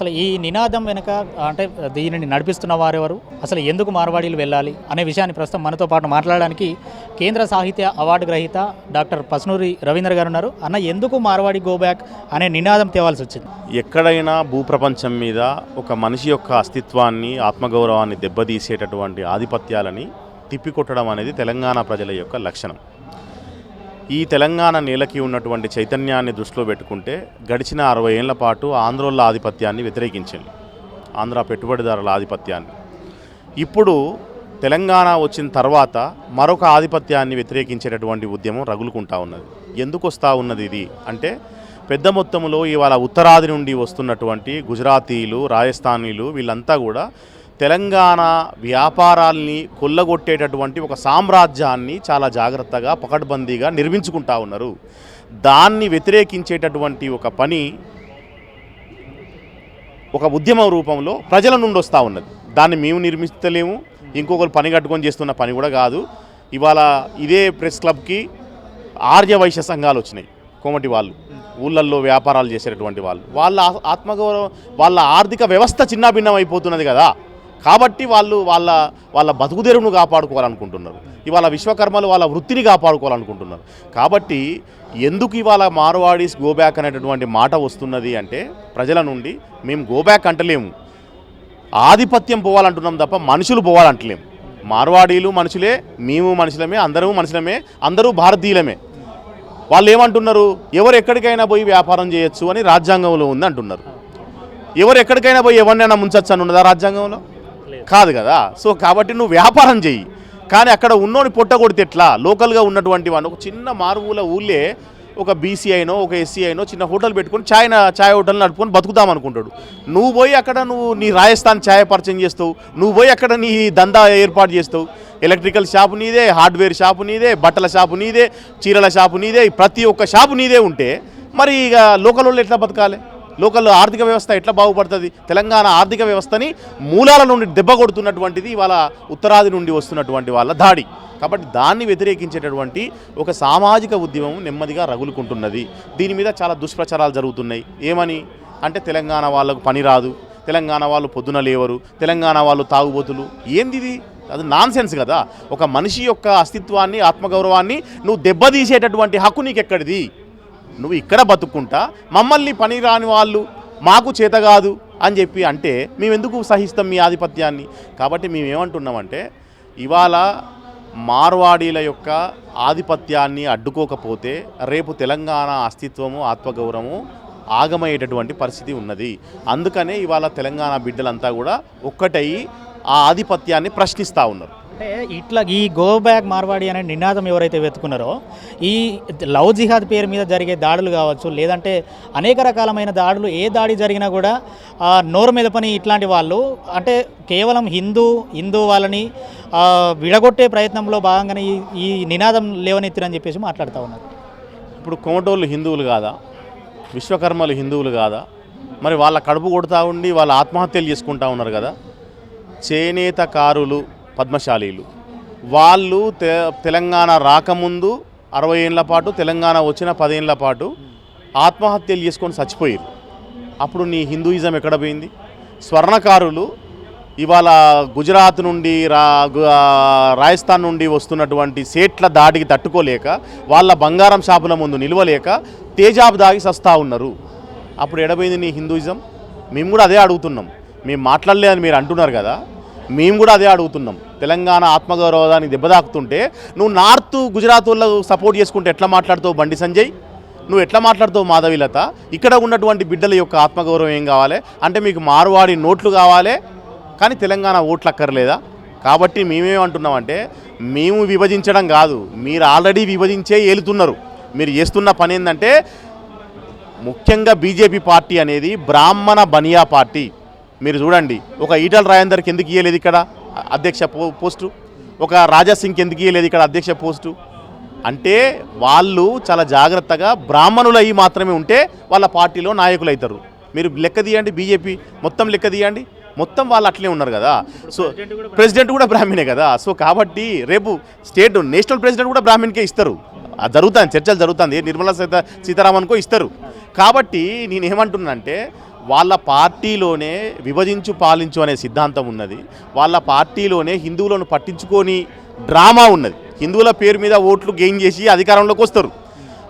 అసలు ఈ నినాదం వెనుక అంటే దీనిని నడిపిస్తున్న వారెవరు? అసలు ఎందుకు మార్వాడీలు వెళ్ళాలి? అనే విషయాన్ని ప్రస్తుతం మనతో పాటు మాట్లాడడానికి కేంద్ర సాహిత్య అవార్డు గ్రహీత డాక్టర్ పస్నూరి రవీంద్ర గారు ఉన్నారు. అన్న ఎందుకు మార్వాడి గో బ్యాక్ అనే నినాదం తేవాల్సి వచ్చింది? ఎక్కడైనా భూప్రపంచం మీద ఒక మనిషి యొక్క అస్తిత్వాన్ని ఆత్మగౌరవాన్ని దెబ్బతీసేటటువంటి ఆధిపత్యాలని తిప్పికొట్టడం అనేది తెలంగాణ ప్రజల యొక్క లక్షణం. ఈ తెలంగాణ నేలకి ఉన్నటువంటి చైతన్యాన్ని దృష్టిలో పెట్టుకుంటే గడిచిన అరవై ఏళ్ళ పాటు ఆంధ్రోళ్ళ ఆధిపత్యాన్ని వ్యతిరేకించింది. ఆంధ్ర పెట్టుబడిదారుల ఆధిపత్యాన్ని. ఇప్పుడు తెలంగాణ వచ్చిన తర్వాత మరొక ఆధిపత్యాన్ని వ్యతిరేకించేటటువంటి ఉద్యమం రగులుకుంటా ఉన్నది. ఎందుకు వస్తూ ఉన్నది ఇది? అంటే పెద్ద మొత్తంలో ఇవాళ ఉత్తరాది నుండి వస్తున్నటువంటి గుజరాతీలు రాజస్థానీలు వీళ్ళంతా కూడా తెలంగాణ వ్యాపారాల్ని కొల్లగొట్టేటటువంటి ఒక సామ్రాజ్యాన్ని చాలా జాగ్రత్తగా పకడ్బందీగా నిర్మించుకుంటా ఉన్నారు. దాన్ని వ్యతిరేకించేటటువంటి ఒక పని ఒక ఉద్యమ రూపంలో ప్రజల నుండి వస్తూ ఉన్నది. దాన్ని మేము నిర్మిస్తలేము ఇంకొకరు పని కట్టుకొని చేస్తున్న పని కూడా కాదు. ఇవాళ ఇదే ప్రెస్ క్లబ్కి ఆర్య వైశ్య సంఘాలు వచ్చినాయి కోమటి వాళ్ళు. ఊళ్ళల్లో వ్యాపారాలు చేసేటటువంటి వాళ్ళు. వాళ్ళ ఆ- ఆత్మగౌరవం వాళ్ళ ఆర్థిక వ్యవస్థ చిన్నాభిన్నం అయిపోతున్నది కదా. కాబట్టి వాళ్ళు వాళ్ళ వాళ్ళ బతుకుదెరువును కాపాడుకోవాలనుకుంటున్నారు. ఇవాళ విశ్వకర్మలు వాళ్ళ వృత్తిని కాపాడుకోవాలనుకుంటున్నారు. కాబట్టి ఎందుకు ఇవాళ మార్వాడీస్ గోబ్యాక్ అనేటటువంటి మాట వస్తున్నది అంటే ప్రజల నుండి మేము గోబ్యాక్ అంటలేము. ఆధిపత్యం పోవాలంటున్నాం తప్ప మనుషులు పోవాలంటలేము. మార్వాడీలు మనుషులే మేము మనుషులమే అందరూ మనుషులమే అందరూ భారతీయులమే. వాళ్ళు ఏమంటున్నారు? ఎవరు ఎక్కడికైనా పోయి వ్యాపారం చేయొచ్చు అని రాజ్యాంగంలో ఉంది అంటున్నారు. ఎవరు ఎక్కడికైనా పోయి ఎవరినైనా ముంచచ్చు అని ఉన్నదా రాజ్యాంగంలో? కాదు కదా? సో కాబట్టి నువ్వు వ్యాపారం చెయ్యి. కానీ అక్కడ ఉన్నోని పొట్ట కొడితే ఎట్లా? లోకల్గా ఉన్నటువంటి వాళ్ళు ఒక చిన్న మారుమూల ఊళ్ళే ఒక బీసీ అయినో ఒక ఎస్సీ అయినో చిన్న హోటల్ పెట్టుకొని ఛాయ్ ఛాయ్ హోటల్ నడుపుకొని బతుకుదాం అనుకుంటాడు. నువ్వు పోయి అక్కడ నువ్వు నీ రాజస్థాన్ ఛాయ్ పరిచయం చేస్తావు. నువ్వు పోయి అక్కడ నీ దందా ఏర్పాటు చేస్తావు. ఎలక్ట్రికల్ షాపు నీదే హార్డ్వేర్ షాపు నీదే బట్టల షాపు నీదే చీరల షాపు నీదే ప్రతి ఒక్క షాపు నీదే ఉంటే మరి ఇక లోకల్ వాళ్ళు ఎట్లా బతకాలి? లోకల్ ఆర్థిక వ్యవస్థ ఎట్లా బాగుపడుతుంది? తెలంగాణ ఆర్థిక వ్యవస్థని మూలాల నుండి దెబ్బ కొడుతున్నటువంటిది ఇవాళ ఉత్తరాది నుండి వస్తున్నటువంటి వాళ్ళ దాడి. కాబట్టి దాన్ని వ్యతిరేకించేటటువంటి ఒక సామాజిక ఉద్యమం నెమ్మదిగా రగులుకుంటున్నది. దీని మీద చాలా దుష్ప్రచారాలు జరుగుతున్నాయి. ఏమని? అంటే తెలంగాణ వాళ్ళకు పని రాదు. తెలంగాణ వాళ్ళు పొద్దున లేవరు. తెలంగాణ వాళ్ళు తాగుబోతులు. ఏంది ఇది? అది నాన్ సెన్స్ కదా. ఒక మనిషి యొక్క అస్తిత్వాన్ని ఆత్మగౌరవాన్ని నువ్వు దెబ్బతీసేటటువంటి హక్కు నీకు ఎక్కడిది నువ్వు ఇక్కడ బతుక్కుంటా మమ్మల్ని పని రాని వాళ్ళు మాకు చేత కాదు అని చెప్పి అంటే మేమెందుకు సహిస్తాం మీ ఆధిపత్యాన్ని? కాబట్టి మేము ఏమంటున్నామంటే ఇవాళ మార్వాడీల యొక్క ఆధిపత్యాన్ని అడ్డుకోకపోతే రేపు తెలంగాణ అస్తిత్వము ఆత్మగౌరవము ఆగమయ్యేటటువంటి పరిస్థితి ఉన్నది. అందుకనే ఇవాళ తెలంగాణ బిడ్డలంతా కూడా ఒక్కటయి ఆ ఆధిపత్యాన్ని ప్రశ్నిస్తూ ఉన్నారు. అంటే ఇట్లా ఈ గో బ్యాక్ మార్వాడి అనే నినాదం ఎవరైతే వెతుకున్నారో ఈ లవ్ జిహాద్ పేరు మీద జరిగే దాడులు కావచ్చు లేదంటే అనేక రకాలమైన దాడులు ఏ దాడి జరిగినా కూడా నోరు మీద పని ఇట్లాంటి వాళ్ళు అంటే కేవలం హిందూ హిందూ వాళ్ళని విడగొట్టే ప్రయత్నంలో భాగంగానే ఈ ఈ నినాదం లేవనెత్తిరని చెప్పేసి మాట్లాడుతూ ఉన్నారు. ఇప్పుడు కోమటోళ్ళు హిందువులు కాదా? విశ్వకర్మలు హిందువులు కాదా? మరి వాళ్ళ కడుపు కొడుతూ ఉండి వాళ్ళ ఆత్మహత్యలు చేసుకుంటా ఉన్నారు కదా? చేనేత కారులు పద్మశాలీలు. వాళ్ళు తె తెలంగాణ రాకముందు అరవై ఏళ్ళ పాటు తెలంగాణ వచ్చిన పదేళ్ళ పాటు ఆత్మహత్యలు చేసుకొని చచ్చిపోయారు అప్పుడు నీ హిందూయిజం ఎక్కడ పోయింది? స్వర్ణకారులు ఇవాళ గుజరాత్ నుండి రా గు- రాజస్థాన్ నుండి వస్తున్నటువంటి సేట్ల దాడికి తట్టుకోలేక వాళ్ళ బంగారం షాపుల ముందు నిలవలేక తేజాబ్ దాగి సస్తా ఉన్నారు. అప్పుడు ఎడబోయింది నీ హిందూయిజం? మేము కూడా అదే అడుగుతున్నాం. మేము మాట్లాడలేదని మీరు అంటున్నారు కదా? మేము కూడా అదే అడుగుతున్నాం. తెలంగాణ ఆత్మగౌరవాన్ని దెబ్బతాకుతుంటే నువ్వు నార్త్ గుజరాత్ వాళ్ళకు సపోర్ట్ చేసుకుంటే ఎట్లా మాట్లాడుతావు బండి సంజయ్? నువ్వు ఎట్లా మాట్లాడుతావు మాధవిలత? ఇక్కడ ఉన్నటువంటి బిడ్డల యొక్క ఆత్మగౌరవం ఏం కావాలి? అంటే మీకు మారువాడి నోట్లు కావాలి కానీ తెలంగాణ ఓట్లు అక్కర్లేదా కాబట్టి మేమేమంటున్నామంటే మేము విభజించడం కాదు మీరు ఆల్రెడీ విభజించే ఏలుతున్నారు. మీరు చేస్తున్న పని ఏంటంటే ముఖ్యంగా బీజేపీ పార్టీ అనేది బ్రాహ్మణ బనియా పార్టీ. మీరు చూడండి. ఒక ఈటల రాజేందర్కి ఎందుకు ఇయ్యలేదు ఇక్కడ అధ్యక్ష పో పోస్టు. ఒక రాజా సింగ్కి ఎందుకు ఇయ్యలేదు ఇక్కడ అధ్యక్ష పోస్టు. అంటే వాళ్ళు చాలా జాగ్రత్తగా బ్రాహ్మణులు అయ్యి మాత్రమే ఉంటే వాళ్ళ పార్టీలో నాయకులు అవుతారు. మీరు లెక్క తీయండి బీజేపీ. మొత్తం లెక్క తీయండి. మొత్తం వాళ్ళు అట్లే ఉన్నారు కదా. సో ప్రెసిడెంట్ కూడా బ్రాహ్మణే కదా. సో కాబట్టి రేపు స్టేట్ నేషనల్ ప్రెసిడెంట్ కూడా బ్రాహ్మణ్కే ఇస్తారు. జరుగుతుంది చర్చలు జరుగుతుంది నిర్మలా సీత సీతారామన్కో ఇస్తారు. కాబట్టి నేనేమంటున్నానంటే వాళ్ళ పార్టీలోనే విభజించు పాలించు అనే సిద్ధాంతం ఉన్నది. వాళ్ళ పార్టీలోనే హిందువులను పట్టించుకొని డ్రామా ఉన్నది. హిందువుల పేరు మీద ఓట్లు గెయిన్ చేసి అధికారంలోకి వస్తారు.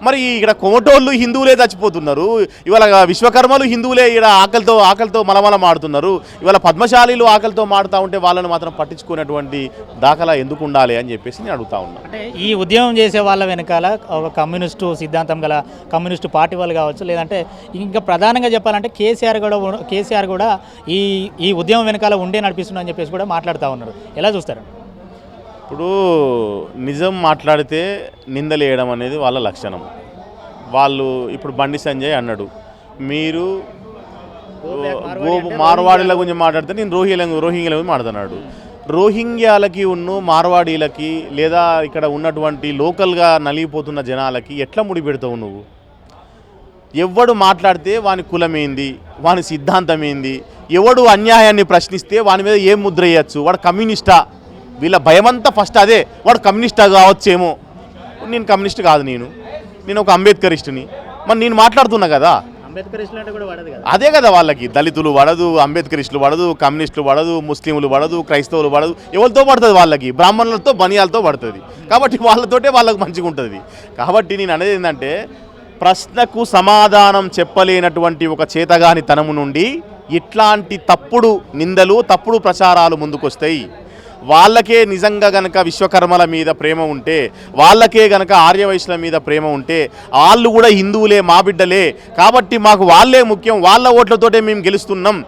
మరి ఇక్కడ కోటోళ్ళు హిందువులే చచ్చిపోతున్నారు. ఇవాళ విశ్వకర్మలు హిందువులే ఇక్కడ ఆకలితో ఆకలితో మలమల మాడుతున్నారు ఇవాళ పద్మశాలీలు ఆకలితో మాడుతూ ఉంటే వాళ్ళని మాత్రం పట్టించుకునేటువంటి దాఖలా ఎందుకు ఉండాలి అని చెప్పేసి నేను అడుగుతా ఉన్నాను అంటే ఈ ఉద్యమం చేసే వాళ్ళ వెనకాల ఒక కమ్యూనిస్టు సిద్ధాంతం గల కమ్యూనిస్టు పార్టీ వాళ్ళు కావచ్చు లేదంటే ఇంకా ప్రధానంగా చెప్పాలంటే కేసీఆర్ కూడా కేసీఆర్ కూడా ఈ ఈ ఉద్యమం వెనకాల ఉండే నడిపిస్తుందని చెప్పేసి కూడా మాట్లాడుతూ ఉన్నారు. ఎలా చూస్తారు? ఇప్పుడు నిజం మాట్లాడితే నిందలేయడం అనేది వాళ్ళ లక్షణం. వాళ్ళు ఇప్పుడు బండి సంజయ్ అన్నాడు మీరు గో మార్వాడీల గురించి మాట్లాడితే నేను రోహింగ్ల రోహింగ్ల గురించి మాట్లాడుతున్నాడు. రోహింగ్యాలకి ఉన్ను మార్వాడీలకి లేదా ఇక్కడ ఉన్నటువంటి లోకల్గా నలిగిపోతున్న జనాలకి ఎట్లా ముడిపెడతావు నువ్వు? ఎవడు మాట్లాడితే వాని కులమేంది వాని సిద్ధాంతం ఏంది ఎవడు అన్యాయాన్ని ప్రశ్నిస్తే వాని మీద ఏం ముద్ర వేయచ్చు? వాడు కమ్యూనిస్టా వీళ్ళ భయమంతా ఫస్ట్ అదే. వాడు కమ్యూనిస్టా కావచ్చేమో. నేను కమ్యూనిస్ట్ కాదు నేను. నేను ఒక అంబేద్కరిస్టుని. మరి నేను మాట్లాడుతున్నా కదా. అదే కదా వాళ్ళకి. దళితులు పడదు అంబేద్కరిస్టులు పడదు కమ్యూనిస్టులు పడదు ముస్లింలు పడదు క్రైస్తవులు పడదు ఎవరితో పడుతుంది వాళ్ళకి? బ్రాహ్మణులతో బనియాలతో పడుతుంది. కాబట్టి వాళ్ళతోటే వాళ్ళకి మంచిగా ఉంటుంది. కాబట్టి నేను అనేది ఏంటంటే ప్రశ్నకు సమాధానం చెప్పలేనటువంటి ఒక చేతగాని తనము నుండి ఇట్లాంటి తప్పుడు నిందలు తప్పుడు ప్రచారాలు ముందుకొస్తాయి. వాళ్ళకే నిజంగా గనక విశ్వకర్మల మీద ప్రేమ ఉంటే వాళ్ళకే గనక ఆర్యవైశ్యుల మీద ప్రేమ ఉంటే వాళ్ళు కూడా హిందువులే మా బిడ్డలే. కాబట్టి మాకు వాళ్ళే ముఖ్యం వాళ్ళ ఓట్లతోటే మేము గెలుస్తున్నాం.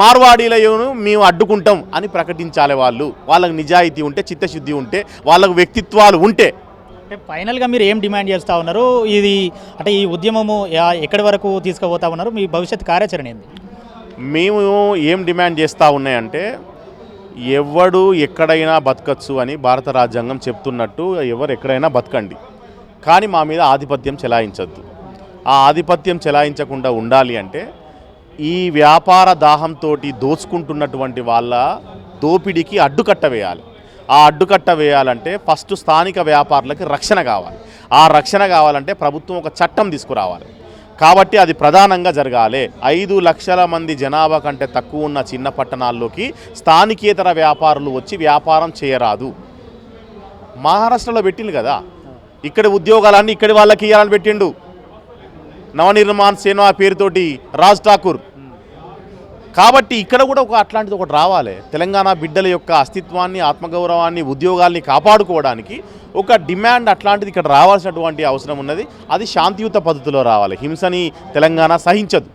మార్వాడీలను మేము అడ్డుకుంటాం అని ప్రకటించాలి వాళ్ళు. వాళ్ళకి నిజాయితీ ఉంటే చిత్తశుద్ధి ఉంటే వాళ్ళకు వ్యక్తిత్వాలు ఉంటే. అంటే ఫైనల్గా మీరు ఏం డిమాండ్ చేస్తూ ఉన్నారు? ఇది అంటే ఈ ఉద్యమము ఎక్కడి వరకు తీసుకుపోతా ఉన్నారు? మీ భవిష్యత్ కార్యాచరణ ఏంది? మేము ఏం డిమాండ్ చేస్తూ ఉన్నాయంటే ఎవడు ఎక్కడైనా బతకచ్చు అని భారత రాజ్యాంగం చెప్తున్నట్టు ఎవరు ఎక్కడైనా బతకండి. కానీ మా మీద ఆధిపత్యం చెలాయించద్దు. ఆ ఆధిపత్యం చెలాయించకుండా ఉండాలి అంటే ఈ వ్యాపార దాహంతో దోచుకుంటున్నటువంటి వాళ్ళ దోపిడీకి అడ్డుకట్ట వేయాలి. ఆ అడ్డుకట్ట వేయాలంటే ఫస్ట్ స్థానిక వ్యాపారులకి రక్షణ కావాలి. ఆ రక్షణ కావాలంటే ప్రభుత్వం ఒక చట్టం తీసుకురావాలి. కాబట్టి అది ప్రధానంగా జరగాలి. ఐదు లక్షల మంది జనాభా కంటే తక్కువ ఉన్న చిన్న పట్టణాల్లోకి స్థానికేతర వ్యాపారులు వచ్చి వ్యాపారం చేయరాదు. మహారాష్ట్రలో పెట్టిండు కదా. ఇక్కడ ఉద్యోగాలన్నీ ఇక్కడి వాళ్ళకి ఇవ్వాలని పెట్టిండు. నవనిర్మాణ్ సేనా పేరుతోటి రాజ్ ఠాకూర్. కాబట్టి ఇక్కడ కూడా ఒక అట్లాంటిది ఒకటి రావాలి. తెలంగాణ బిడ్డల యొక్క అస్తిత్వాన్ని ఆత్మగౌరవాన్ని ఉద్యోగాల్ని కాపాడుకోవడానికి ఒక డిమాండ్ అట్లాంటిది ఇక్కడ రావాల్సినటువంటి అవసరం ఉన్నది. అది శాంతియుత పద్ధతిలో రావాలి. హింసని తెలంగాణ సహించదు.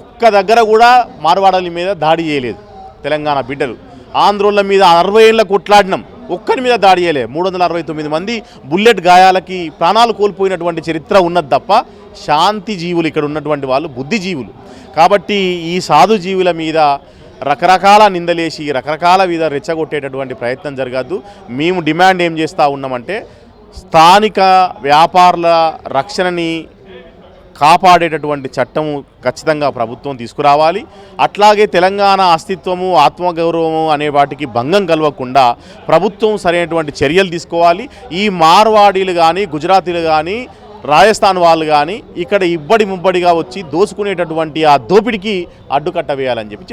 ఒక్క దగ్గర కూడా మార్వాడల మీద దాడి చేయలేదు తెలంగాణ బిడ్డలు. ఆంధ్రోళ్ళ మీద అరవై ఏళ్ళ కొట్లాడినాం. ఒక్కరి మీద దాడి చేయలే. మూడు వందల అరవై తొమ్మిది మంది బుల్లెట్ గాయాలకి ప్రాణాలు కోల్పోయినటువంటి చరిత్ర ఉన్నది తప్ప శాంతి జీవులు ఇక్కడ ఉన్నటువంటి వాళ్ళు బుద్ధిజీవులు కాబట్టి ఈ సాధు జీవుల మీద రకరకాల నిందలేసి రకరకాల మీద రెచ్చగొట్టేటటువంటి ప్రయత్నం జరగద్దు. మేము డిమాండ్ ఏం చేస్తూ ఉన్నామంటే స్థానిక వ్యాపారుల రక్షణని కాపాడేటటువంటి చట్టము ఖచ్చితంగా ప్రభుత్వం తీసుకురావాలి. అట్లాగే తెలంగాణ అస్తిత్వము ఆత్మగౌరవము అనే వాటికి భంగం కలవకుండా ప్రభుత్వం సరైనటువంటి చర్యలు తీసుకోవాలి. ఈ మార్వాడీలు కానీ గుజరాతీలు కానీ రాజస్థాన్ వాళ్ళు కానీ ఇక్కడ ఇబ్బడి ముబ్బడిగా వచ్చి దోసుకునేటటువంటి ఆ దోపిడికి అడ్డుకట్ట వేయాలని చెప్పి చెప్తాను